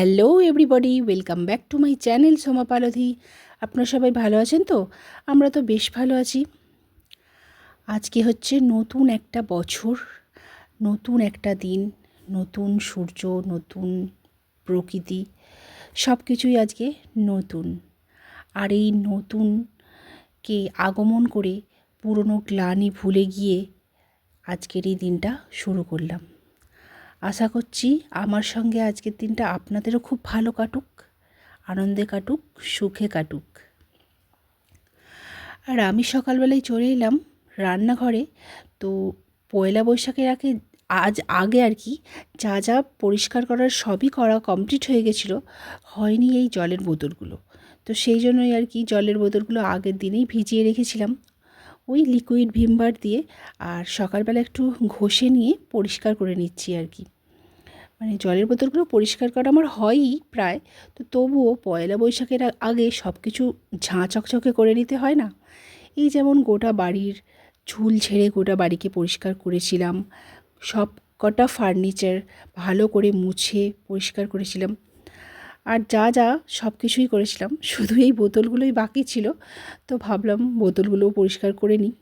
Hello everybody welcome back to my channel Soma Paldhi আপনারা সবাই ভালো আছেন তো? আমরা তো বেশ ভালো আছি। আজকে হচ্ছে নতুন একটা বছর, নতুন একটা দিন, নতুন সূর্য, নতুন প্রকৃতি সব কিছুই আজকে নতুন। আর এই নতুনকে আগমন করে পুরনো গ্লানি ভুলে গিয়ে আজকের এই দিনটা শুরু করলাম। আশা করছি আমার সঙ্গে আজকের দিনটা আপনাদেরও খুব ভালো কাটুক, আনন্দে কাটুক, সুখে কাটুক। আর আমি সকালবেলায় চলে এলাম রান্নাঘরে, তো পয়লা বৈশাখের আগে, আজ আগে আর কি যা যা পরিষ্কার করার সবই করা কমপ্লিট হয়ে গেছিল, হয়নি এই জলের বোতলগুলো। তো সেই জন্যই আর কি জলের বোতলগুলো আগের দিনেই ভিজিয়ে রেখেছিলাম। ওই লিকুইড ভিমবার দিয়ে আর সকালবেলা একটু ঘষে নিয়ে পরিষ্কার করে নিচ্ছি আর কি। মানে জলের বোতলগুলো পরিষ্কার করা আমার হয়ই প্রায়। তো তবুও পয়লা বৈশাখের আগে সব কিছু ঝাঁ চকচকে করে নিতে হয় না? এই যেমন গোটা বাড়ির ঝুল ঝেড়ে গোটা বাড়িকে পরিষ্কার করেছিলাম। সব কটা ফার্নিচার ভালো করে মুছে পরিষ্কার করেছিলাম। আর যা যা সব কিছুই করেছিলাম, শুধু এই বোতলগুলোই বাকি ছিল। তো ভাবলাম বোতলগুলোও পরিষ্কার করে নিই।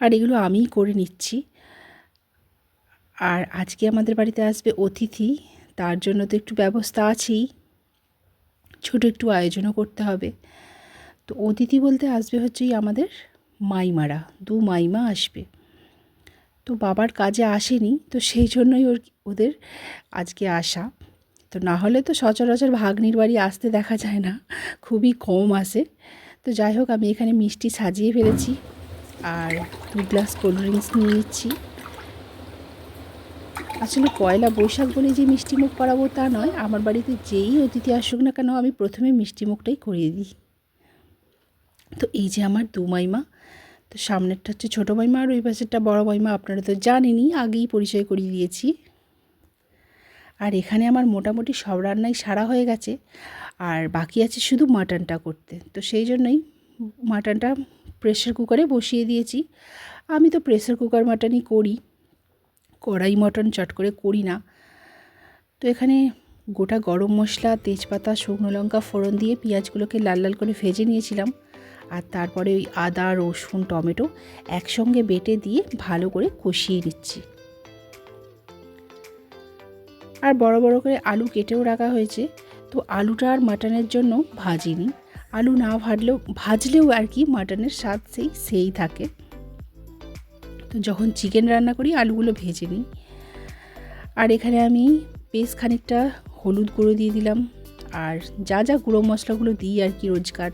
আর এগুলো আমিই করে নিচ্ছি। আর আজকে আমাদের বাড়িতে আসবে অতিথি, তার জন্য তো একটু ব্যবস্থা আছেই। ছোট একটু আয়োজনও করতে হবে। তো অতিথি বলতে আসবে হচ্ছে আমাদের মাইমারা, দু মাইমা আসবে। তো বাবার কাজে আসেনি, তো সেই জন্যই ওর, ওদের আজকে আসা। তো না হলে তো সচরাচর ভাগ্নির বাড়ি আসতে দেখা যায় না, খুবই কম আসে। তো যাই হোক, আমি এখানে মিষ্টি সাজিয়ে ফেলেছি। আর দু গ্লাস কোল্ড ড্রিঙ্কস নিয়ে নিচ্ছি। আসলে পয়লা বৈশাখ বলে যে মিষ্টি মুখ করাবো তা নয়, আমার বাড়িতে যেই অতিথি আসুক না কেন আমি প্রথমে মিষ্টি মুখটাই করিয়ে দিই। তো এই যে আমার দু মাইমা, তো সামনেরটা হচ্ছে ছোটো মাইমা আর ওই পাশেরটা বড় মাইমা, আপনারা তো জানেনই, আগেই পরিচয় করিয়ে দিয়েছি। আর এখানে আমার মোটামুটি সব রান্নাই সারা হয়ে গেছে, আর বাকি আছে শুধু মাটনটা করতে। তো সেই জন্যই মাটনটা প্রেশার কুকারে বসিয়ে দিয়েছি। আমি তো প্রেশার কুকার মাটনই করি। কড়াই মটন চট করে করি না। তো এখানে গোটা গরম মশলা, তেজপাতা, শুকনো লঙ্কা, ফোড়ন দিয়ে পেঁয়াজগুলোকে লাল লাল করে ভেজে নিয়েছিলাম। আর তারপরে ওই আদা, রসুন, টমেটো একসঙ্গে বেটে দিয়ে ভালো করে কষিয়ে নিচ্ছি। আর বড় বড় করে আলু কেটেও রাখা হয়েছে। তো আলুটা আর মাটনের জন্য ভাজিনি। আলু না ভাজলেও ভাজলেও আর কি মাটনের স্বাদ সেই সেই থাকে। তো যখন চিকেন রান্না করি, আলুগুলো ভেজে নিই। আর এখানে আমি বেশ খানিকটা হলুদ গুঁড়ো দিয়ে দিলাম। আর যা যা গুঁড়ো মশলাগুলো দিই আর কি রোজকার,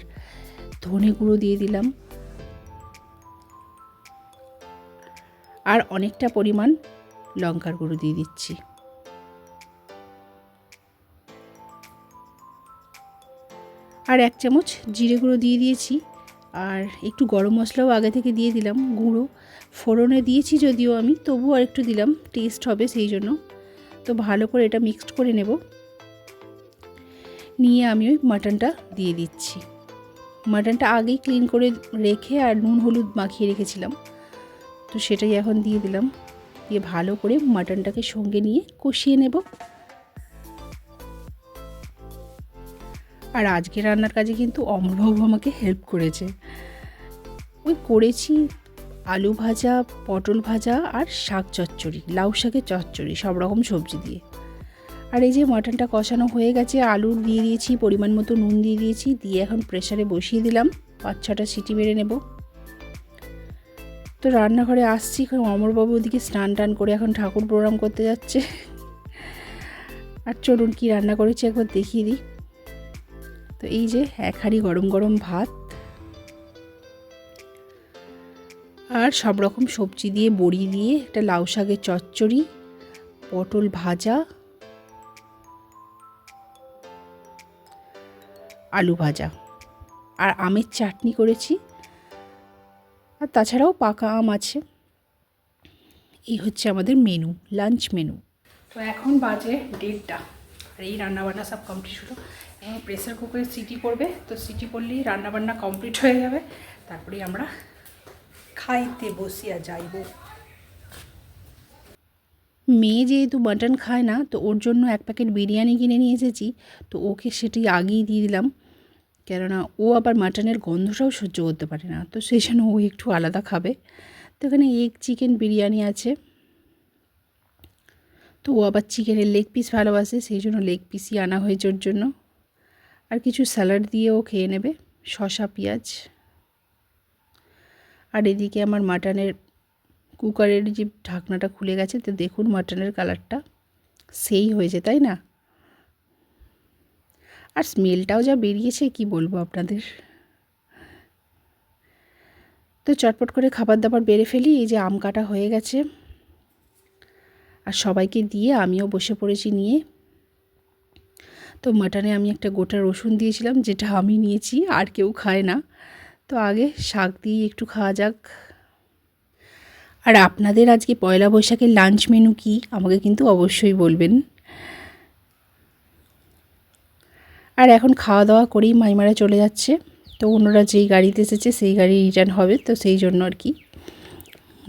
ধনে গুঁড়ো দিয়ে দিলাম। আর অনেকটা পরিমাণ লঙ্কার গুঁড়ো দিয়ে দিচ্ছি। আর এক চামচ জিরে গুঁড়ো দিয়ে দিয়েছি। আর একটু গরম মশলাও আগে থেকে দিয়ে দিলাম, গুঁড়ো। ফোড়নে দিয়েছি যদিও আমি, তবুও আর একটু দিলাম টেস্ট হবে সেই জন্য। তো ভালো করে এটা মিক্সড করে নেব। নিয়ে আমি ওই মাটনটা দিয়ে দিচ্ছি। মাটনটা আগেই ক্লিন করে রেখে আর নুন, হলুদ মাখিয়ে রেখেছিলাম। তো সেটাই এখন দিয়ে দিলাম। দিয়ে ভালো করে মাটনটাকে সঙ্গে নিয়ে কষিয়ে নেব। আর আজকে রান্নার কাজে কিন্তু অমরবাবু আমাকে হেল্প করেছে। ওই করেছি আলু ভাজা, পটল ভাজা আর শাক চচ্চড়ি, লাউ শাকের চচ্চড়ি, সব রকম সবজি দিয়ে। আর এই যে মাটনটা কষানো হয়ে গেছে, আলু দিয়ে দিয়েছি, পরিমাণ মতো নুন দিয়ে দিয়েছি, দিয়ে এখন প্রেশারে বসিয়ে দিলাম পাঁচ ছটা সিটি মেরে নেব। তো রান্নাঘরে আসছি অমরবাবু ওদিকে স্নান টান করে এখন ঠাকুর প্রণাম করতে যাচ্ছে। আর চলুন কি রান্না করেছি একবার দেখিয়ে দিই। তো এই যে এক হাঁড়ি গরম গরম ভাত আর সব রকম সবজি দিয়ে বড়ি দিয়ে একটা লাউ শাকের চচ্চড়ি, পটল ভাজা, আলু ভাজা। আর আমের চাটনি করেছি। আর তাছাড়াও পাকা আম আছে। এই হচ্ছে আমাদের মেনু লাঞ্চ মেনু তো এখন বাজে দেড়টা। আর এই রান্নাবান্না সব কমপ্লিট হলো। এখন প্রেসার কুকারে সিটি করবে, তো সিটি করলেই রান্নাবান্না কমপ্লিট হয়ে যাবে। তারপরে আমরা খাইতে বসিয়া যাইব। মেয়ে যেহেতু মাটন খায় না, তো ওর জন্য এক প্যাকেট বিরিয়ানি কিনে নিয়ে এসেছি, তো ওকে সেটি আগেই দিয়ে দিলাম। কেননা ও আবার মাটনের গন্ধটাও সহ্য করতে পারে না, তো সেই জন্য ও একটু আলাদা খাবে। তো এখানে এগ চিকেন বিরিয়ানি আছে। তো ও আবার চিকেনের লেগ পিস ভালোবাসে, সেই জন্য লেগ পিসই আনা হয়েছে ওর জন্য। আর কিছু স্যালাড দিয়েও খেয়ে নেবে, শসা, পেঁয়াজ। আর এদিকে আমার মাটনের কুকারের যে ঢাকনাটা খুলে গেছে, তো দেখুন মাটনের কালারটা। সেই হয়েছে, তাই না? আর স্মেলটাও যা বেরিয়েছে, কি বলব আপনাদের? তো চটপট করে খাবার দাবার বেড়ে ফেলি, এই যে আম কাটা হয়ে গেছে। আর সবাইকে দিয়ে আমিও বসে পড়েছি নিয়ে। তো মাটনে আমি একটা গোটা রসুন দিয়েছিলাম, যেটা আমি নিয়েছি, আর কেউ খায় না। তো আগে শাক দিয়ে একটু খাওয়া যাক। আর আপনাদের আজকে পয়লা বৈশাখের লাঞ্চ মেনু কি? আমাকে কিন্তু অবশ্যই বলবেন। আর এখন খাওয়া দাওয়া করেই মাইমারা চলে যাচ্ছে। তো অন্যরা যেই গাড়িতে এসেছে, সেই গাড়ি রিটার্ন হবে। তো সেই জন্য আর কি।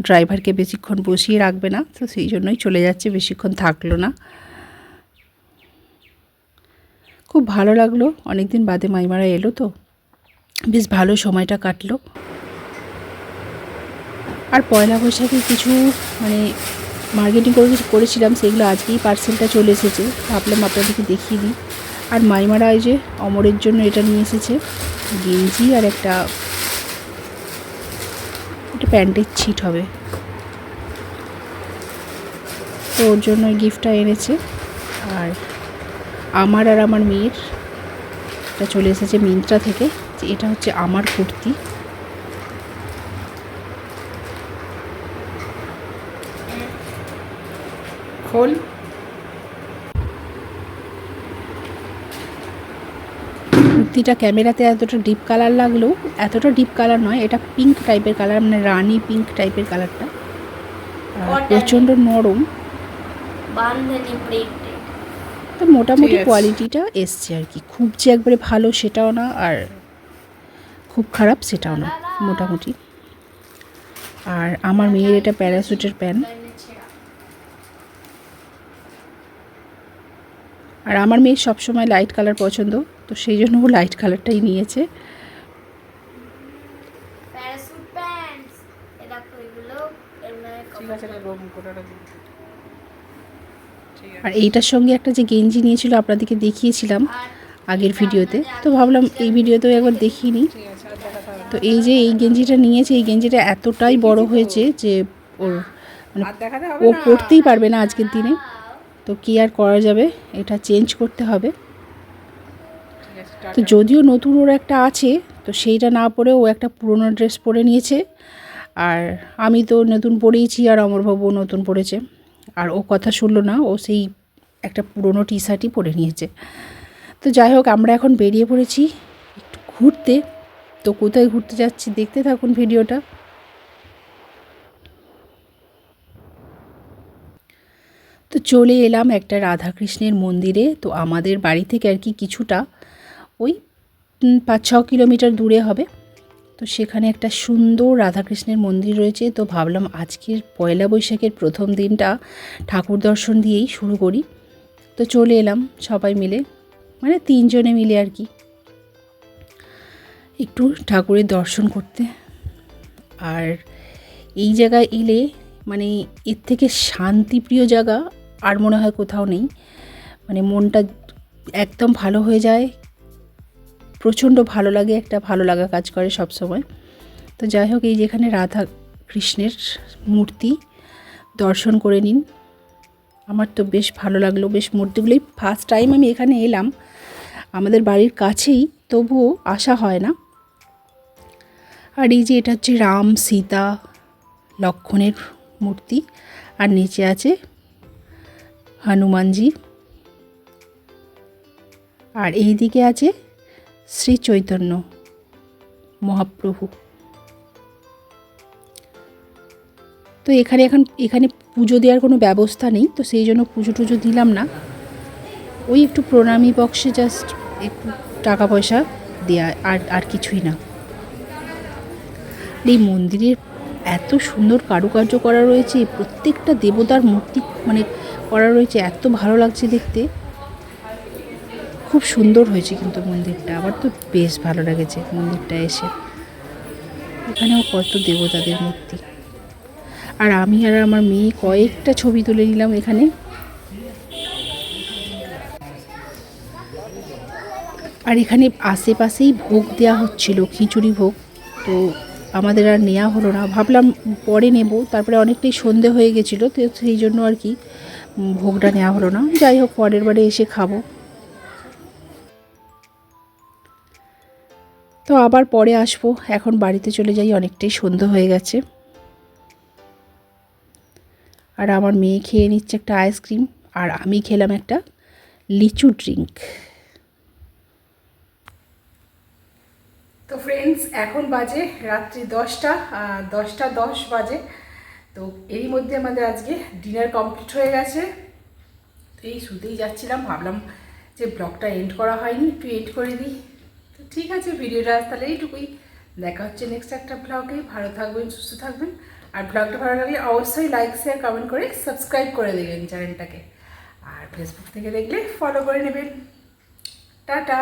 ড্রাইভারকে বেশিক্ষণ বসিয়ে রাখবে না। তো সেই জন্যই চলে যাচ্ছে, বেশিক্ষণ থাকল না। খুব ভালো লাগল। অনেক দিন বাদে মাইমারা এলো তো। বেশ ভালো সময়টা কাটলো। আর পয়লা বৈশাখে কিছু মানে মার্কেটিং করে করেছিলাম, সেগুলো আজকেই পার্সেলটা চলে এসেছে। ভাবলাম আপনাদেরকে দেখিয়ে দিই। আর মাইমারা এই যে অমরের জন্য এটা নিয়ে এসেছে। গেঞ্জি আর একটা একটা প্যান্টের ছিট হবে। তো ওর জন্য গিফটটা এনেছে। আর আমার আর আমার মেয়ের এটা চলে এসেছে মিন্ত্রা থেকে যে এটা হচ্ছে আমার কুর্তি। খোল। কুর্তিটা ক্যামেরাতে এতটা ডিপ কালার লাগলেও এতটা ডিপ কালার নয় এটা পিঙ্ক টাইপের কালার মানে রানি পিঙ্ক টাইপের কালারটা। প্রচণ্ড নরম। বান্ধনি তো মোটামুটি কোয়ালিটিটা এসছে আর কি। খুব যে একবারে ভালো সেটাও না আর খুব খারাপ সেটাও না মোটামুটি। আর আমার মেয়ের এটা প্যারাসুটের প্যান্ট আর আমার মেয়ের সবসময় লাইট কালার পছন্দ তো সেই জন্য ও লাইট কালারটাই নিয়েছে। মানে ঠিক আছে রে রুম কোটাটা দিন ঠিক আছে আর এইটার সঙ্গে একটা যে গেঞ্জি নিয়েছিল আপনাদেরকে দেখিয়েছিলাম আগের ভিডিওতে তো ভাবলাম এই ভিডিওতেও একবার দেখিয়ে নিই। হবে তো এই যে এই গেঞ্জিটা নিয়েছে এই গেঞ্জিটা এতটাই বড় হয়েছে যে ওর মানে ও পড়তেই পারবে না আজকের দিনে। তো কি আর করা যাবে? এটা চেঞ্জ করতে হবে। তো যদিও নতুন ওর একটা আছে তো সেইটা না পরে ও একটা পুরনো ড্রেস পরে নিয়েছে। আর আমি তো নতুন পরেইছি আর অমরবাবু নতুন পরেছে। আর ও কথা শুনলো না, ও সেই একটা পুরনো টি শার্টই পরে নিয়েছে। তো যাই হোক আমরা এখন বেরিয়ে পড়েছি একটু ঘুরতে। তো কোথায় ঘুরতে যাচ্ছি দেখতে থাকুন ভিডিওটা। তো চলে এলাম একটা রাধাকৃষ্ণের মন্দিরে। তো আমাদের বাড়ি থেকে আর কি কিছুটা ওই পাঁচ ছ কিলোমিটার দূরে হবে। তো সেখানে একটা সুন্দর রাধাকৃষ্ণের মন্দির রয়েছে। তো ভাবলাম আজকের পয়লা বৈশাখের প্রথম দিনটা ঠাকুর দর্শন দিয়েই শুরু করি। তো চলে এলাম সবাই মিলে মানে তিনজনে মিলে আর কি। একটু ঠাকুরের দর্শন করতে। আর এই জায়গায় এলে মানে এর থেকে শান্তিপ্রিয় জায়গা আর মনে হয় কোথাও নেই। মানে মনটা একদম ভালো হয়ে যায় প্রচণ্ড ভালো লাগে, একটা ভালো লাগা কাজ করে সব সময় তো যাই হোক, এই যেখানে রাধা কৃষ্ণের মূর্তি, দর্শন করে নিন। আমার তো বেশ ভালো লাগল, বেশ মূর্তিগুলোই ফার্স্ট টাইম আমি এখানে এলাম। আমাদের বাড়ির কাছেই, তবুও আসা হয় না। আর এই যে এটা হচ্ছে রাম, সীতা, লক্ষণের মূর্তি, আর নিচে আছে হনুমানজি। আর এই দিকে আছে শ্রী চৈতন্য মহাপ্রভু। তো এখানে এখন, এখানে পুজো দেওয়ার কোনো ব্যবস্থা নেই, তো সেই জন্য পুজো টুজো দিলাম না। ওই একটু প্রণামী বক্সে জাস্ট একটু টাকা পয়সা দেয়া, আর আর কিছুই না। এই মন্দিরের এত সুন্দর কারুকার্য করা রয়েছে, প্রত্যেকটা দেবতার মূর্তি মানে করা রয়েছে, এত ভালো লাগছে দেখতে। খুব সুন্দর হয়েছে কিন্তু মন্দিরটা। আমার তো বেশ ভালো লেগেছে মন্দিরটা এসে। এখানেও কত দেবতাদের মূর্তি। আর আমি আর আমার মেয়ে কয়েকটা ছবি তুলে নিলাম এখানে। আর এখানে আশেপাশেই ভোগ দেওয়া হচ্ছিল, খিচুড়ি ভোগ। তো আমাদের আর নেওয়া হলো না। ভাবলাম পরে নেব, তারপরে অনেকটাই সন্ধে হয়ে গেছিল, তো সেই জন্য আর কি ভোগটা নেওয়া হলো না। যাই হোক, পরের বারে এসে খাব। তো আবার পরে আসব। এখন বাড়িতে চলে যাই, অনেকটাই সন্ধে হয়ে গেছে। আর আমার মেয়ে খেয়ে নিচ্ছে একটা আইসক্রিম, আর আমি খেলাম একটা লিচু ড্রিঙ্ক। তো ফ্রেন্ডস এখন বাজে রাত্রি দশটা দশটা দশ বাজে। তো এরই মধ্যে আমাদের আজকে ডিনার কমপ্লিট হয়ে গেছে। তো এই শুতেই যাচ্ছিলাম, ভাবলাম যে ব্লগটা এন্ড করা হয়নি, একটু এন্ড করে দিই। ঠিক আছে, ভিডিওটা আজ তাহলে এইটুকুই। দেখা হচ্ছে নেক্সট একটা ব্লগে ভালো থাকবেন, সুস্থ থাকবেন। আর ব্লগটা ভালো লাগলে অবশ্যই লাইক শেয়ার কমেন্ট করে সাবস্ক্রাইব করে দেবেন চ্যানেলটাকে আর ফেসবুক থেকে দেখলে ফলো করে নেবেন। টাটা!